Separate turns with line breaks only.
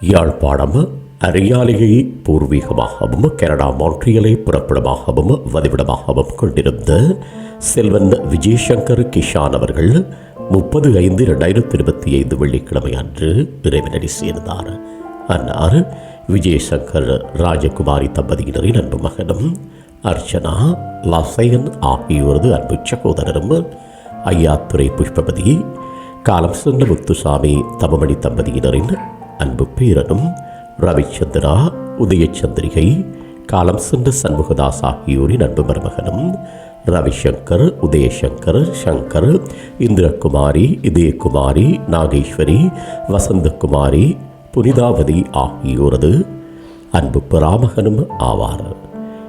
Yazhpanam அரியாலையை பூர்வீகமாகவும் Canada மான்ட்ரியலை புறப்படமாகவும் வதிவிடமாகவும் கொண்டிருந்த செல்வன் விஜயசங்கர் கிஷான் அவர்கள் முப்பது ஐந்து இரண்டாயிரத்தி இருபத்தி ஐந்து வெள்ளிக்கிழமை அன்று இறைவனடி சேர்ந்தார். அன்னார் விஜயசங்கர் ராஜகுமாரி தம்பதியினரின் அன்பு மகனும் அர்ச்சனா லசையன் ஆகியோரது அன்பு சகோதரரும் ஐயாத்துறை புஷ்பபதி காலம் சென்ற முத்துசாமி தமமணி தம்பதியினரின் அன்பு பேரனும் ரவிச்சந்திரா உதயச்சந்திரிகை காலம் சென்ற சண்முகதாஸ் ஆகியோரின் அன்பு மருமகனும் ரவிசங்கர் உதயசங்கர் சங்கர் இந்திரகுமாரி இதயகுமாரி நாகேஸ்வரி வசந்தகுமாரி புனிதாவதி ஆகியோரது அன்பு பராமகனும் ஆவார்.